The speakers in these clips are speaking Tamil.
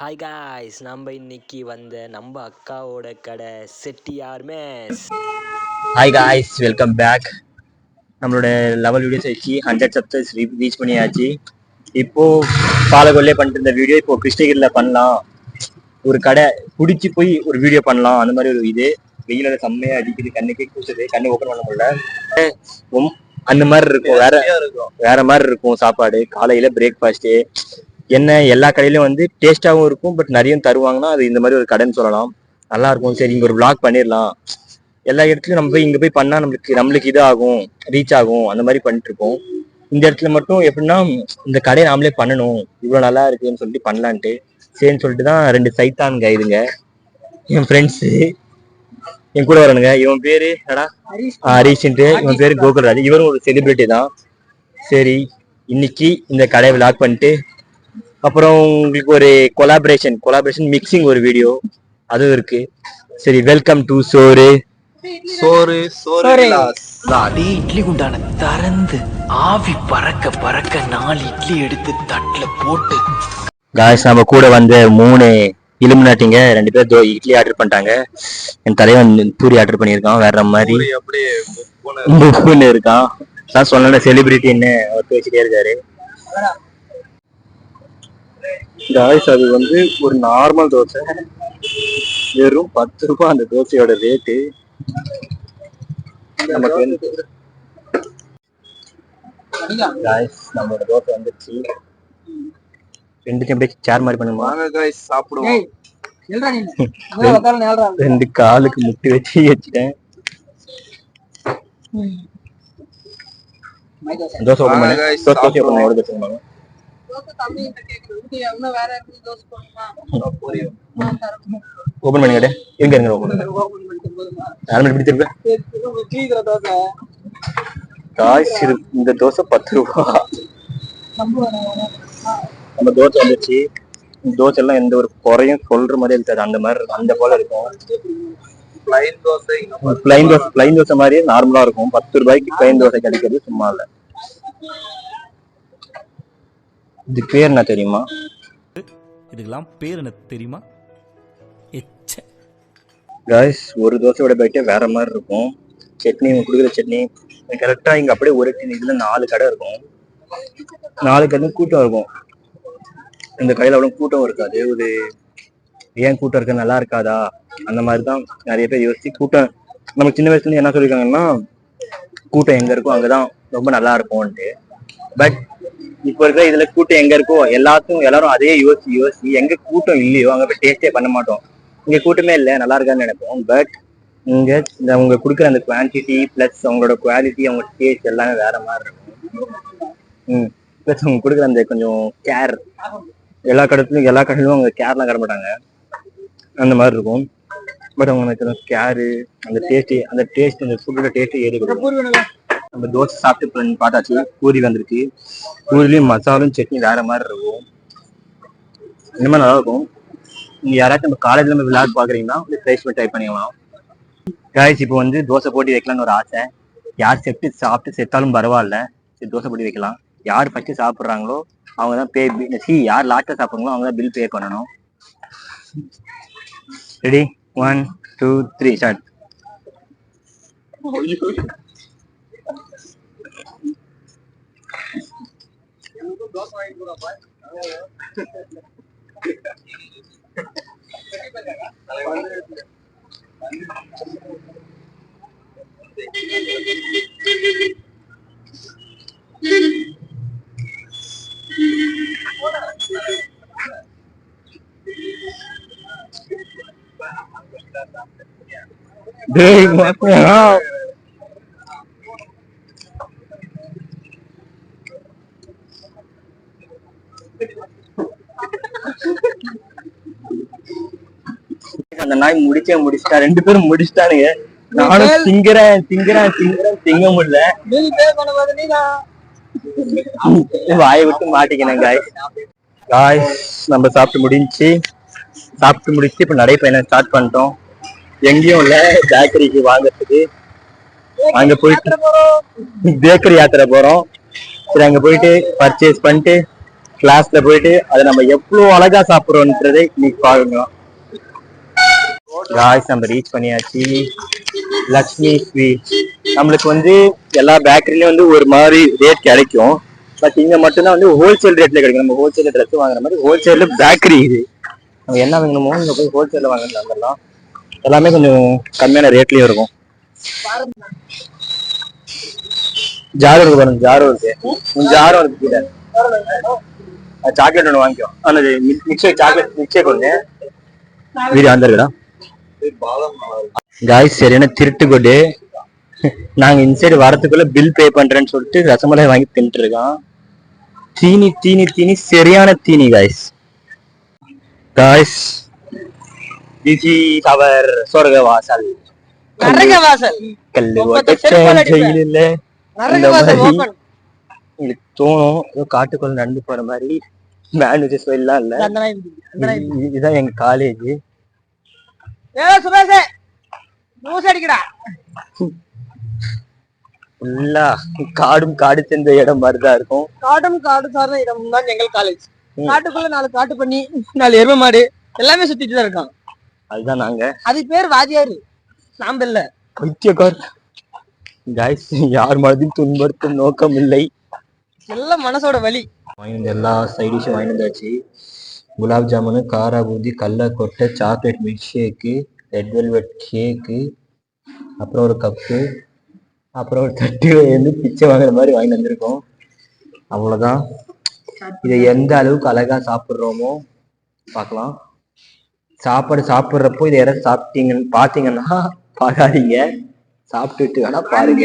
ஹாய் காய்ஸ் நம்ம இன்னைக்கு வந்த நம்ம அக்காவோட கடை Chettiar mess hi guys welcome back நம்மளோட லெவல் வீடியோஸ் வச்சு ஹண்ட்ரட் சப்ஸ்கிரைஸ் ரீச் பண்ணியாச்சு. இப்போ பாலகொல்லே பண்ணிட்டு இருந்த வீடியோ இப்போ கிருஷ்ணகிரியில் பண்ணலாம். ஒரு கடை பிடிச்சி போய் ஒரு வீடியோ பண்ணலாம். அந்த மாதிரி ஒரு இது. வெயில செம்மையா அடிக்குது கண்ணுக்கே கூசுது கண்ணு ஓப்பன் பண்ண முடியல. உம், அந்த மாதிரி இருக்கும். வேற வேற மாதிரி இருக்கும் சாப்பாடு. காலையில பிரேக்ஃபாஸ்ட்டு என்ன எல்லா கடையிலும் வந்து டேஸ்டாவும் இருக்கும் பட் நிறைய தருவாங்கன்னா அது இந்த மாதிரி ஒரு கடைன்னு சொல்லலாம். நல்லா இருக்கும். சரி இங்க ஒரு vlog பண்ணிடலாம். எல்லா இடத்துலயும் நம்ம போய் இங்க போய் பண்ணா நம்மளுக்கு நம்மளுக்கு இது ஆகும் ரீச் ஆகும் அந்த மாதிரி பண்ணிட்டு இருக்கோம் இந்த இடத்துல மட்டும் எப்படின்னா இந்த கடையை நாமளே பண்ணணும். இவ்வளவு நல்லா இருக்குன்னு சொல்லிட்டு பண்ணலான்ட்டு. சரின்னு சொல்லிட்டு தான் ரெண்டு சைத்தான் கைதுங்க என் ஃப்ரெண்ட்ஸு என் கூட வரணுங்க. இவன் பேரு என்னடா? ஹரிஷ்ன்ட்டு. இவன் பேரு கோகுல்ராஜ். இவரும் ஒரு செலிபிரிட்டி தான். சரி இன்னைக்கு இந்த கடையை விளாக் பண்ணிட்டு அப்புறம் உங்களுக்கு ஒரு கொலாபரேஷன் கொலாபரேஷன் மிக்சிங் ஒரு வீடியோ அதுவும் இருக்கு. சரி வெல்கம் டு சோறு. சோறு சோறு. அப்படியே இட்லி குண்டான திறந்து ஆவி பறக்க பறக்க நாலு இட்லி எடுத்து தட்டுல போட்டு. காய்ஸ் நம்ம கூட வந்த மூணு இலுமினாட்டிங்க ரெண்டு பேர் தோ இட்லி ஆர்டர் பண்ணிட்டாங்க. என் தலைவன் பூரி ஆர்டர் பண்ணியிருக்கான் வேற மாதிரி. பூரி அப்படியே இருக்கான். நான் சொன்ன செலிபிரிட்டின்னு அவர் பேசிட்டே இருக்காரு. காய்ஸ் அது வந்து ஒரு நார்மல் தோசை. வெறும் பத்து ரூபாய் அந்த தோசையோட ரேட்டு நமக்கு வந்து காய்ஸ் நம்மளோட தோசை வந்துருச்சு. ரெண்டு அப்படியே சேர் மாதிரி பண்ணுமா வாங்க guys சாப்பிடுவோம். ரெண்டு காலுக்கு முட்டி வச்சு வச்சுட்டேன். தோசை ஓப்பன் வாங்க பண்ணு guys, தோசை தோசை ஓப்பன் சாப்பிடுவோம். எவ்வளோ தோசை வாங்க ஓப்பன் பண்ணி? கேட்டு எங்க இருங்க ஓப்பன் யாரும் காய்ஸ் இரு- இந்த தோசை பத்து ரூபா. நம்ம தோசை வந்துச்சு இந்த தோசை எல்லாம் எந்த ஒரு குறையும் சொல்ற மாதிரி இருக்காது. அந்த மாதிரி. அந்த போல இருக்கும். Plain தோசை இங்க பிளைன் தோசை பிளைன் தோசை மாதிரியே நார்மலா இருக்கும். பத்து ரூபாய்க்கு பிளைன் தோசை கிடைக்கிறது சும்மா இல்ல. இது பேர் என்ன தெரியுமா? இதுக்கெல்லாம் பேர் என்ன தெரியுமா? எச்ச. காய்ஸ் ஒரு தோசையோட பைட்டே வேற மாதிரி இருக்கும். சட்னி இவங்க கொடுக்குற சட்னி கரெக்டா இங்க அப்படியே ஒரு இதுல நாலு கடை இருக்கும். நாலு கடை கூட்டம் இருக்கும். இந்த கடையில அவ்வளவு கூட்டம் இருக்காது. ஒரு ஏன் கூட்டம் இருக்கு நல்லா இருக்காதா? அந்த மாதிரி தான் நிறைய பேர் யோசிச்சு கூட்டம் நமக்கு சின்ன வயசுல இருந்து என்ன சொல்லியிருக்காங்கன்னா கூட்டம் எங்க இருக்கோ அங்கதான் ரொம்ப நல்லா இருக்கும்ன்ட்டு. பட் இப்போ இருக்கிற இதுல கூட்டம் எங்க இருக்கோ எல்லாத்தையும் எல்லாரும் அதே யோசிச்சு யோசிச்சு எங்க கூட்டம் இல்லையோ அங்க போய் டேஸ்டே பண்ண மாட்டோம். இங்க கூட்டமே இல்லை நல்லா இருக்கான்னு நினைப்போம். பட் இங்க இந்த அவங்க கொடுக்குற அந்த குவான்டிட்டி பிளஸ் அவங்களோட குவாலிட்டி அவங்க டேஸ்ட் எல்லாமே வேற மாதிரி இருக்கும். ம். பிளஸ் அவங்க கொடுக்குற அந்த கொஞ்சம் கேர் எல்லா கடத்துலையும் எல்லா கடையிலும் அவங்க கேர்லாம் கட மாட்டாங்க. அந்த மாதிரி இருக்கும். பட் அவங்க கேரு அந்த டேஸ்ட் அந்த டேஸ்ட் அந்த ஃபுட்டோட டேஸ்ட் ஏறி கொடுக்கும் நம்ம தோசை சாப்பிட்டு இப்ப பார்த்தாச்சு பூரி வந்திருக்கு. பூரிலையும் மசாலும் சட்னி வேற மாதிரி இருக்கும். இந்த மாதிரி நல்லா இருக்கும் நீங்கள் யாராச்சும் நம்ம காலேஜில் நம்ம விளையாட்டு பார்க்குறீங்கன்னா பிளேஸ்மெண்ட் பண்ணி ட்ரை பண்ணிக்கலாம். காய்ச்சி இப்போ வந்து தோசை போட்டி வைக்கலாம்னு ஒரு ஆசை. யார் செத்து சாப்பிட்டு செத்தாலும் பரவாயில்ல. சரி தோசை போட்டி வைக்கலாம். யார் ஃபஸ்ட்டு சாப்பிட்றாங்களோ அவங்க தான் பே சி யார் லாஸ்ட்டாக சாப்பிட்றாங்களோ அவங்க தான் பில் பே பண்ணணும் ready one two three start Dang, what the hell? நாய் முடிச்சே முடிச்சிட்டா ரெண்டு பேரும் முடிச்சிட்டானுங்க. நானும் திங்குறேன் திங்குறேன் திங்குறேன் திங்க முடியல. வாயை விட்டு மாட்டிக்கினேன் காய் காய் நம்ம சாப்பிட்டு முடிஞ்சு சாப்பிட்டு முடிச்சு இப்ப நடைப்பயணம் ஸ்டார்ட் பண்ணிட்டோம். எங்கேயும் இல்ல பேக்கரிக்கு வாங்குறதுக்கு. அங்க போயிட்டு பேக்கரி யாத்திரை போறோம். சரி அங்க போயிட்டு பர்ச்சேஸ் பண்ணிட்டு கிளாஸ்ல போயிட்டு அதை நம்ம எவ்வளவு அழகா சாப்பிடுறோன்றதை இன்னைக்கு பார்க்கணும் காய்ஸ் நம்ம ரீச் பண்ணியாச்சு. லக்ஷ்மி ஸ்வீட் நம்மளுக்கு வந்து எல்லா பேக்கரிலயும் வந்து ஒரு மாதிரி ரேட் கிடைக்கும். பட் இங்க மட்டும்தான் வந்து ஹோல்சேல் ரேட்ல கிடைக்கும். நம்ம ஹோல்சேல் ட்ரெஸ் வாங்குற மாதிரி ஹோல்சேல்ல பேக்கரி இது. நம்ம என்ன வாங்கணுமோ இங்க போய் ஹோல்சேல்ல வாங்கணும் அதெல்லாம் எல்லாமே கொஞ்சம் கம்மியான ரேட்லயும் இருக்கும். ஜார் இருக்கு பாருங்க ஜாரும் இருக்கு. உன் ஜாரும் இருக்கு கீழே சாக்லேட் ஒன்று வாங்கிக்கோ. அந்த மிக்ஸ் சாக்லேட் மிக்ஸ் ஒன்று வீடு வந்துருக்குடா காய்ஸ் சரியான திருட்டு கொடு. நாங்க இன்சைடு வரதுக்குள்ள பில் பே பண்றேன்னு சொல்லிட்டு ரசமலாய் வாங்கி தின்ட்டு இருக்கோம் தீனி தீனி தீனி சரியான தீனி காய்ஸ் காய்ஸ் அவர் சொர்க்க வாசல் நரகவாசல். கல்லு ஒப்பந்த ஓட்ட செருப்பால் அடிப்பேன். ஜெயில் இல்ல. இந்த மாதிரி உங்களுக்கு தோணும். ஏதோ காட்டுக்குள்ள நடந்து போற மாதிரி. மேனேஜஸ் எல்லாம் இல்ல. இதுதான் எங்க காலேஜ் ஏ சுரேஷ் ஜூஸ் அடிக்கடா. ஃபுல்லா காடும் காடு சேர்ந்த இடம் மாதிரிதான் இருக்கும். காடும் காடு சார்ந்த இடம் தான் எங்கள் காலேஜ் காட்டுக்குள்ள நாலு காட்டு பண்ணி நாலு எருமை மாடு எல்லாமே சுத்திட்டு தான் இருக்கான். அதுதான் நாங்க. அது பேர் வாதியாரு. நாம இல்ல. பைத்தியக்கார். காய்ஸ் யார் மனதையும் துன்படுத்தும் நோக்கம் இல்லை எல்லாம் மனசோட வலி. எல்லா சைட் டிஷ்ஷும் வாங்கி வந்தாச்சு குலாப் ஜாமுனு காரா பூந்தி கடல கொட்டை chocolate milk shake red velvet cake அப்புறம் ஒரு கப்பு அப்புறம் ஒரு தட்டு வந்து பிச்சை வாங்குற மாதிரி வாங்கி வந்திருக்கோம் அவ்வளோதான் இதை எந்த அளவுக்கு அழகா சாப்பிட்றோமோ பார்க்கலாம் சாப்பாடு சாப்பிட்றப்போ இதை யாராவது சாப்பிட்டீங்கன்னு பார்த்தீங்கன்னா பார்க்காதீங்க சாப்பிட்டுட்டு வேணா பாருங்க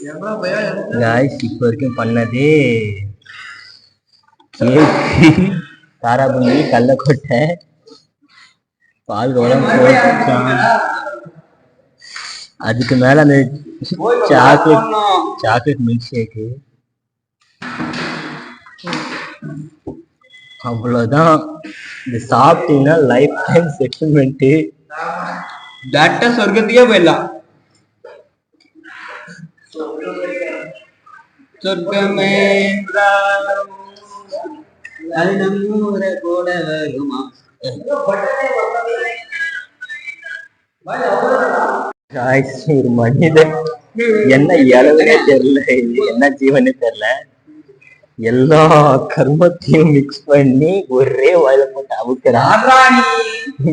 guys இப்போ வரைக்கும் பண்ணதே கேக்கு காராபுந்தி கள்ளக்கொட்டை. பால் கோலம் அதுக்கு மேல அந்த சாக்லேட் சாக்லேட் மில்க் ஷேக்கு அவ்வளவுதான். இது சாப்பிட்டீங்கன்னா லைஃப் டைம் செட்டில்மெண்ட் டேட்டா சொர்க்கத்துக்கே போயிடலாம். சொர்க்கமே அது நம்மூர கூட வருமா ஒரு மனிதன். என்ன இளவுனே தெரியல. இது என்ன ஜீவனே தெரியல. எல்லா கர்மத்தையும் மிக்ஸ் பண்ணி ஒரே வாயில போட்டு அவுக்கிறான்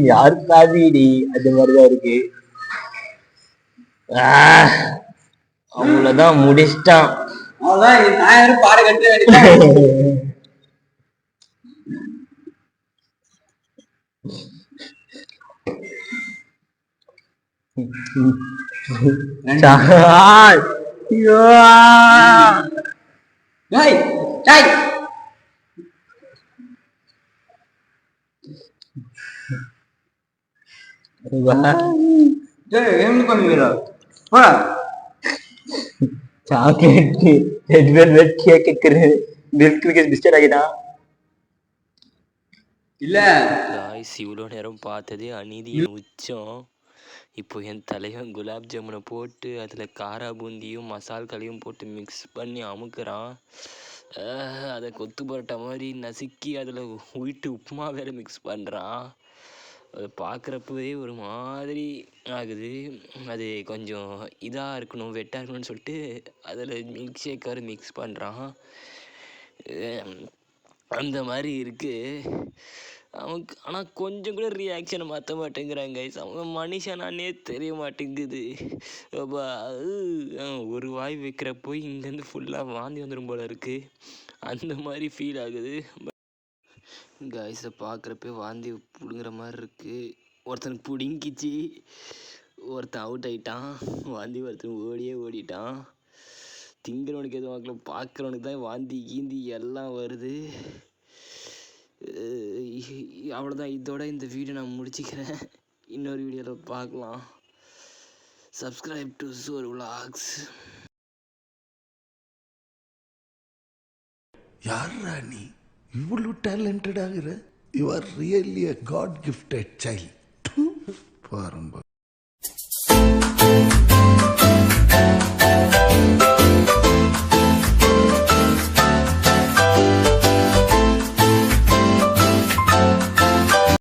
யாரு காதீடி அது மாதிரிதான் இருக்கு. ஆஹ், அவ்வளவுதான் முடிச்சிட்டான் அவ்வளவுதான் பாட கட்ட வேண்டியது சாய். ஐயோ. டேய் டேய் வா. டேய் என்ன பண்ணுவீரா போடா chocolate red velvet cake milk biscuit ஆகிட்டான் இல்ல காய்ஸ் இவ்வளோ நேரம் பார்த்ததே அநீதியின் உச்சம் இப்போ என் தலைவன் குலாப் ஜாமுனை போட்டு அதில் காரா பூந்தியும் மசால்களையும் போட்டு மிக்ஸ் பண்ணி அமுக்குறான் ஆஹ், அதை கொத்து பரோட்டா மாதிரி நசுக்கி அதில் உயிட்டு உப்புமா வேற மிக்ஸ் பண்ணுறான் அது பார்க்குறப்பவே ஒரு மாதிரி ஆகுது. அது கொஞ்சம் இதாக இருக்கணும் வெட்டாக இருக்கணும்னு சொல்லிட்டு அதில் மில்க் ஷேக் வேறு மிக்ஸ் பண்ணுறான் அந்த மாதிரி இருக்குது அவனுக்கு ஆனால் கொஞ்சம் கூட ரியாக்ஷனை மாற்ற மாட்டேங்கிறாங்க கைஸ் அவன் மனுஷனானே தெரிய மாட்டேங்குது. ஒரு வாய் வைக்கிறப்போ இங்கேருந்து ஃபுல்லாக வாந்தி வந்துடும் போல இருக்குது அந்த மாதிரி ஃபீல் ஆகுது. காய்ஸை பார்க்குறப்பே வாந்தி பிடுங்குற மாதிரி இருக்குது ஒருத்தனுக்கு பிடுங்கிச்சு. ஒருத்தன் அவுட் ஆகிட்டான் வாந்தி ஒருத்தன் ஓடியே ஓடிட்டான். திங்கிறவனுக்கு எதுவும் ஆகல. பார்க்குறவனுக்கு தான் வாந்தி கீந்தி எல்லாம் வருது. அவ்வளோதான் இதோட இந்த வீடியோ நான் முடிச்சுக்கிறேன். இன்னொரு வீடியோவில் பார்க்கலாம் சப்ஸ்கிரைப் டு சோர் விலாக்ஸ் யார் நீ? இவ்வளோ டேலண்டட் ஆகிற you are really a god gifted child பாருங்க.